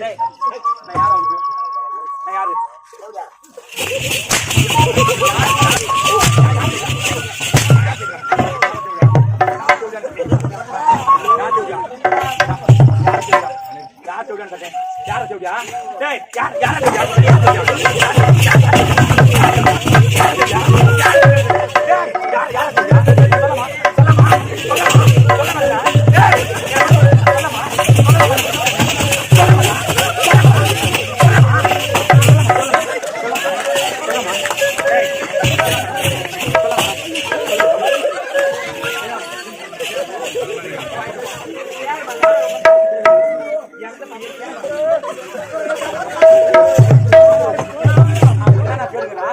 டேய், நான் யார் அவனுக்கு? யார்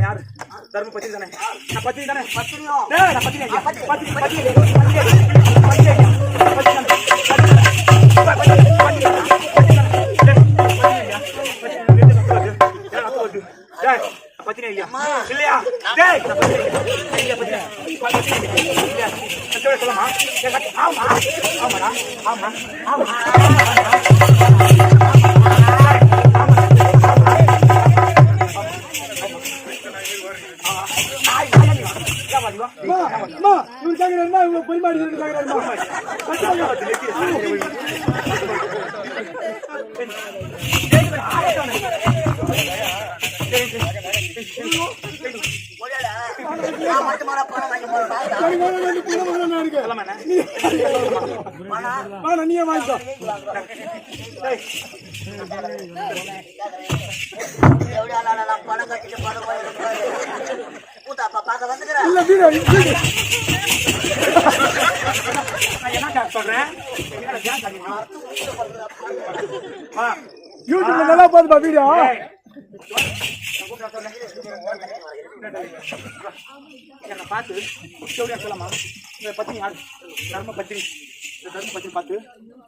யாரு? தர்ம பத்தினி தானே? நான் பத்தினி தானே? நான் பத்தினி. பத்தினி, பத்தினி, ஆமா. ஆமாடா. ஆமா. ஆமா. அம்மா, அம்மா, இவரு கேக்குறாருன்னா இவங்க பொய் மாடி கேக்குறாருமா இருக்கு வேணா வாங்கிக்கோ இல்ல வீடு வீடு சொல்றேன் யூடியூப்ல நல்லா பாத்துப்பா வீடியோ என்னை பார்த்து ஜோடியா சொல்லலாமா இந்த பத்தினி யாரு தர்ம பத்தினி இந்த தர்ம பத்தினி பார்த்து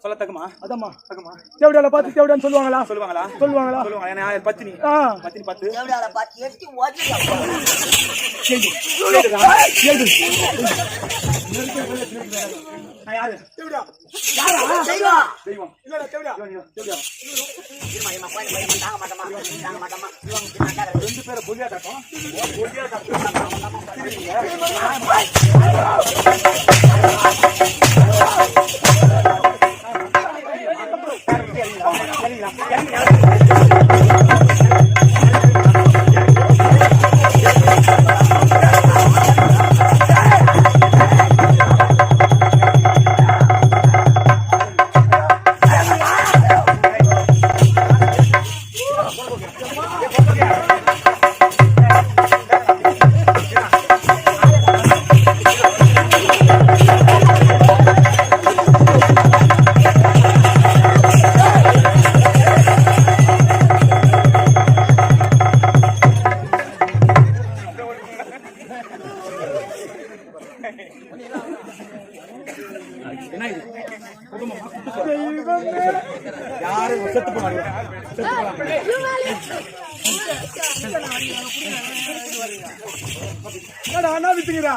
சொல்ல தகுமா அதம்மா தகுமா தேவடியால பார்த்து தேவடியான்னு சொல்லுவாங்களா சொல்லுவாங்களா சொல்லுவாங்களா சொல்லுவாங்க ஏன்னா யார் பத்தினி பத்தினி பார்த்து நான் யாரு தேவடியா செய்வோம் தெய்வம் இல்லடா தெய்வம், தெய்வம். இருமா இருமா போய் போய் தாங்க மாட்டோமா தாங்க மாட்டோமா ரெண்டு பேரை பொலியா காட்டும் பொலியா காட்டும் குடும்பமா? தெய்வமே யாரு செத்து போனாங்க அண்ணா வித்துக்கிறா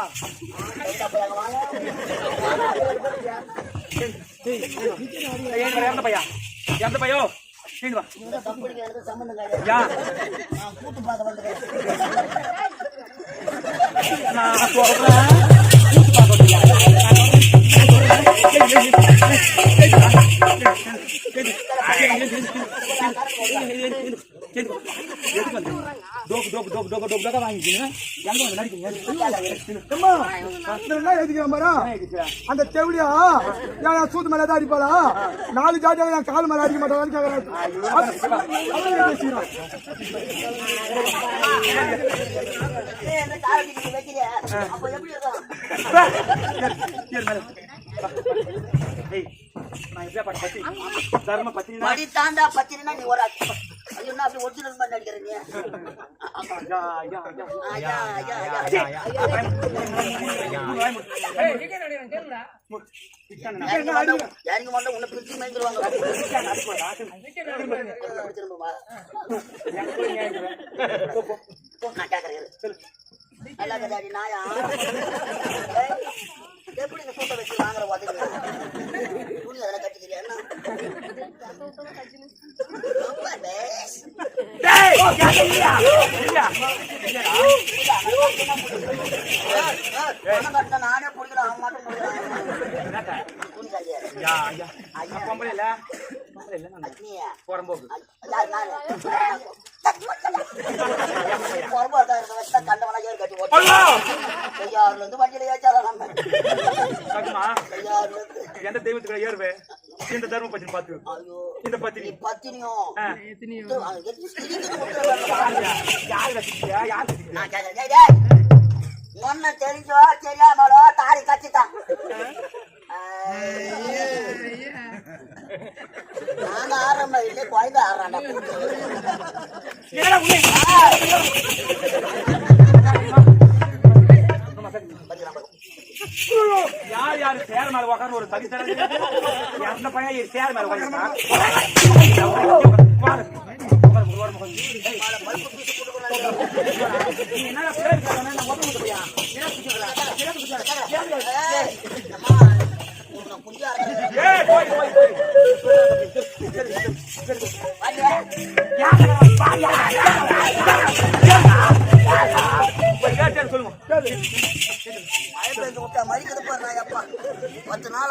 பையா பையோ சம்பந்தம் நான் சொல்றேன் எதுக்கு வந்து சொல்றேன் டோக்கு டோக்கு டோக்கு டோக்கு டோக்கா வாங்கிக்கிங்க எங்க வந்து நடிக்கிறீங்க எழுதிக்கிறேன் பாரா அந்த தெவடியா ஏன் சூத்து மேல தான் அடிப்பாளா நாலு ஜாட்டியாக நான் கால் மேல அடிக்க மாட்டான்னு கேக்குறேன் தாண்டா பத்தினா நீ ஒரு ஐயோ நான் அப்படி ஒரிஜினல் மாதிரி நடிக்கிறீங்க யாருங்க மட்டும் திரும்ப வா எப்படி இந்த கூட்டம் வச்சு வாங்குற பார்த்துக்கிறேன் அதெல்லாம் கட்டிக்கல என்ன? நானே பிடிக்கிறேன் அவன் மட்டும் பிடிக்கிறேன் ஐயா. பொம்பளை இல்ல? பொம்பளை இல்ல போறம்போது எந்த தெய்வத்துக்கு ஏறுவே இந்த தர்ம பத்தினி பார்த்து இந்த பத்தினி பத்தினியும் தெரிஞ்சோ தெரியாமலோ தாரி கட்டிட்டான். நான் ஆறாம இல்லை குழந்தை ஆறாண்டா யார் யார் சேர் மேல உக்காந்து ஒரு தனி சேர் பையன் சேர் மேல உக்காந்து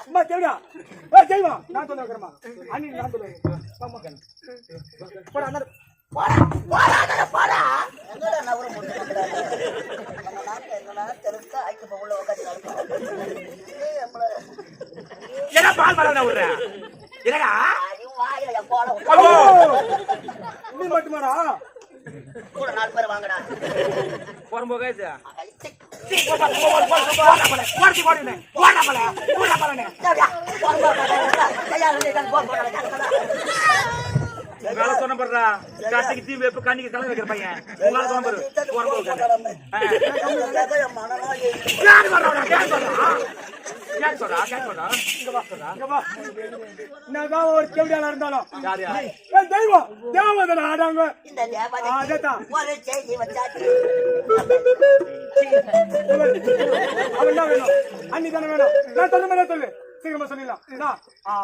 அம்மா தேவடா ஏ தெய்வா நான் சொல்ல வைக்கிறேம்மா அண்ணி நான் சொல்ல வைக்கிறேன் ஆமா போடா அந்த போடா, போடா, போடா. எங்கடா நவர முடிச்சு வந்தாரு? நம்ம நாட்டுல எங்கடா தெருக்கா ஐக்கு உட்காந்து நடக்கும். ஏய், நம்மள என்ன பால் மரம் விடுற என்னடா அடியும் வாயில. அப்போ நீ மட்டுமாடா கூட நாலு பேர் வாங்கடா போறம்போக இது. போடா போடா போடா போடா போடா போடா போடா போடா உங்களால சொன்ன போடுறா காட்டுக்கு தீ வைப்பு கண்ணிக்கு கலந்து வைக்கிற பையன் உங்களால சொன்ன போடு உரம்பு யார் வர்றா யார் வர்றா என்னதான் ஒரு கேள்வியால இருந்தாலும் தெய்வம். தேவதன ஆடாங்க. அதேதான் அவன் தான் வேணும்? அன்னி தானே வேணும்? நான் சொன்ன மாதிரி சொல்லு. சீக்கிரமா சொல்லிடலாம். ஆ.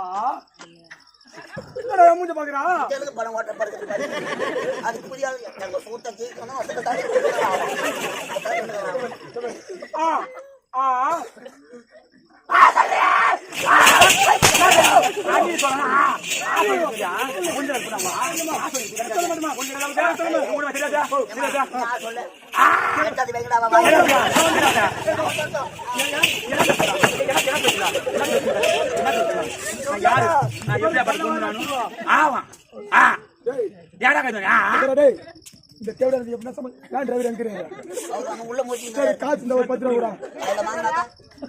மூஞ்ச பாக்குறா தெலுங்கு படம் ஓட்ட படுத்துட்டு அது புரியாது. எங்க சூத்த ஜெயிக்கணும் அதுக்கு ஆ. ஆ. யாரு நான் எப்படியா பார்த்து ஆமா ஆ ஏடா ஆ இந்த தேவையான எப்படின்னா சம நான் டிரைவர் அவங்க உள்ள போச்சு சரி காசு இந்த ஒரு பத்து ரூபா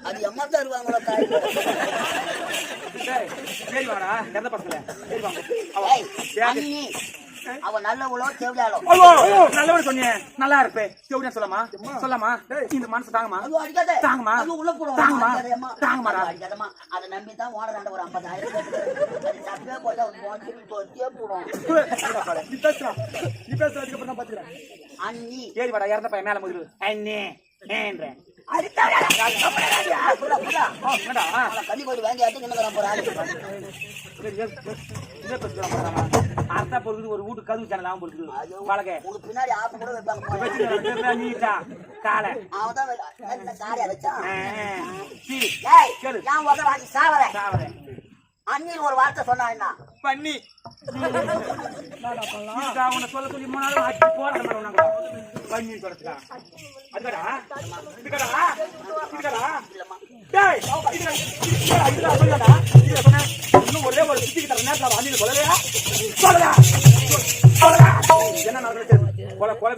அது அம்மா தான் இருவாங்களா சரி வாடா. நடந்த படத்துல சரி வாங்க அவ ஏய், அண்ணி அவ நல்ல உழவு தேவையாளோ? ஐயோ நல்லவனு சொன்னீங்க. நல்லா இருப்பே. எப்படியா சொல்லமா? சொல்லமா? இந்த மனசு தாங்கம்மா. தாங்கம்மா. உள்ள. அடிக்காதேம்மா. அது அடிக்காதம்மா. அதை நம்பி தான் ஓனராண்ட ஒரு ஐம்பதாயிரம் போட்டா ஒரு மோட்டில் தொத்தியே போடும் நீ பேசுறா நீ பேசுற அதுக்கப்புறம் நான் பாத்துக்கிறேன். அண்ணி. ஏறி வாடா இறந்த பையன் மேல முதிரு அண்ணே ஏன்றேன். அவன் கண்ணி போய் வாங்கி ஆட்டு நின்று சரி. அர்த்தா பொறுக்குது ஒரு வீட்டு கதவு சேனல் ஆகும் பொறுக்குது பழக உங்களுக்கு பின்னாடி ஆப்பு கூட வைப்பாங்க. நீட்டா காலை அவன் தான் வே- என்ன காரியா வச்சான் ஆ, சீ, ஏய், கேளு. ஏன் உதவ வாங்கி சாவறேன். ஒரு வார்த்தை சொன்னா என்ன பண்ணி உன்னை சொல்ல சொல்லி மூணு நாங்க பண்ணி சொல்றதுக்கா அதுக்கடா இதுக்கடா இதுக்கடா இல்லம்மா டேய் இதுக்கடா இதுக்கடா இதுக்கடா சொல்லுடா இதுக்கடா சொன்னேன் இன்னும் ஒரே நேரத்துல அண்ணில சொல்லலையா என்ன கொலை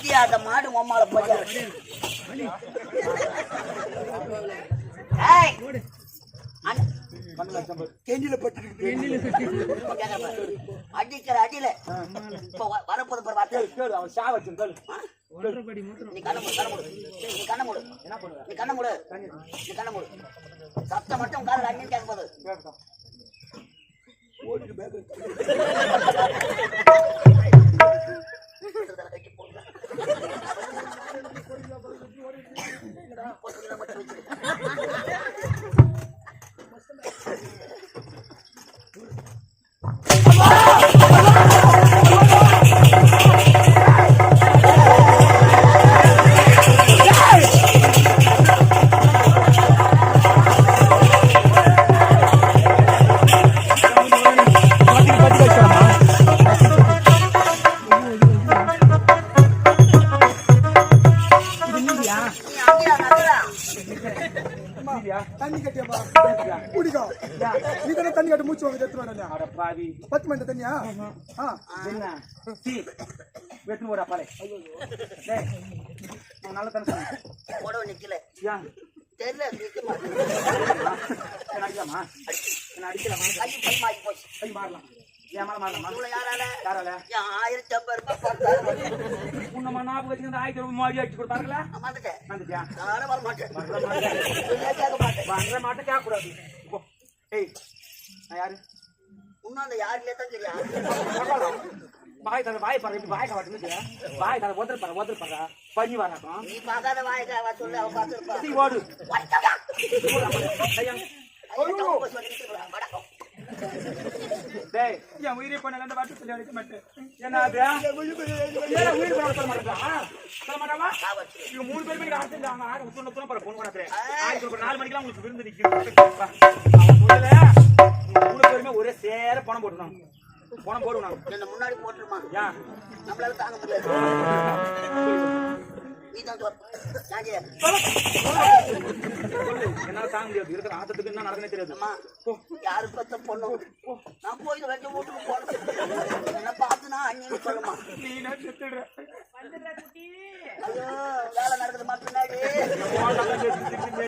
கொலை அடியாத மாடு உம்மால போய் அடிக்கிற அடியில. இப்ப வரப்போது பாரு வார்த்தை அவன் ஷா வச்சு நீ கண்ண மூடு கண்ண மூடு. நீ கண்ண மூடு. என்ன பண்ணுவ? நீ கண்ண மூடு. நீ கண்ண மூடு. சத்தம் மட்டும் காதல் அண்ணன் கேட்க போகுது கேட்கட்டும் நீ பத்து மணி தண்ணியா? என்ன? சீ வெட்டு போடா பாலே டேய் நான் நல்ல தண்ணி உடவு நிக்கல ஏன் தெரியல நிக்க மாட்டேன் என்ன அடிக்கலாமா? அடிக்கலாமா? கை பைமாகி போச்சு. கை மாறலாம். ஏன் மேல மாறலாமா? இவ்வளவு யாரால? யாரால? என் ஆயிரத்தி ஐம்பது ரூபாய் பார்த்தாரு உன்னை ஞாபகம் வச்சு இந்த ஆயிரத்தி ரூபாய் மாறி அடிச்சு கொடுத்தாங்களா வந்துட்டேன் வந்துட்டியா நானும் வர மாட்டேன் வர மாட்டேன். வர மாட்டேன் கேட்க கூடாது போ. ஏய் நான் யாரு? இன்னும் அந்த யாருலே தான் வாய் தர வாய் பாரு இப்படி வாய் காட்டுன்னு வாய் தர ஒதர் பாரு ஒதர் பாரு பண்ணி வராட்டும் நீ பார்க்காத வாய்க்கா அவ சொல்லு அவ பார்த்துருப்பா. சீ ஓடு. ஐயா டேய் என் உயிரை பண்ணல அந்த வாட்டு சொல்லி அடிக்க மாட்டேன். என்ன அது ஏன் உயிர் பண்ண சொல்ல மாட்டேன். சொல்ல மாட்டாவா? இவங்க மூணு பேர் போய் ஆட்டு அவங்க ஆறு நாலு மணிக்கெல்லாம் உங்களுக்கு விருந்து நிற்கும். அவன் சொல்லல. போட்டுனாங்க பணம் போடுவாங்க. என்ன முன்னாடி போட்டுருமா? ஏன் நம்மளால தாங்க முடியாது என்னால தாங்க முடியாது. இருக்கிற ஆத்தத்துக்கு என்ன நடக்குனே தெரியாது. அம்மா யாரு பத்த பொண்ணு? நான் போய் வச்சு வீட்டுக்கு போறேன் என்ன பார்த்து நான் அண்ணின்னு சொல்லுமா? நீ என்ன செத்துடுற ஐயோ வேலை நடக்குது உன்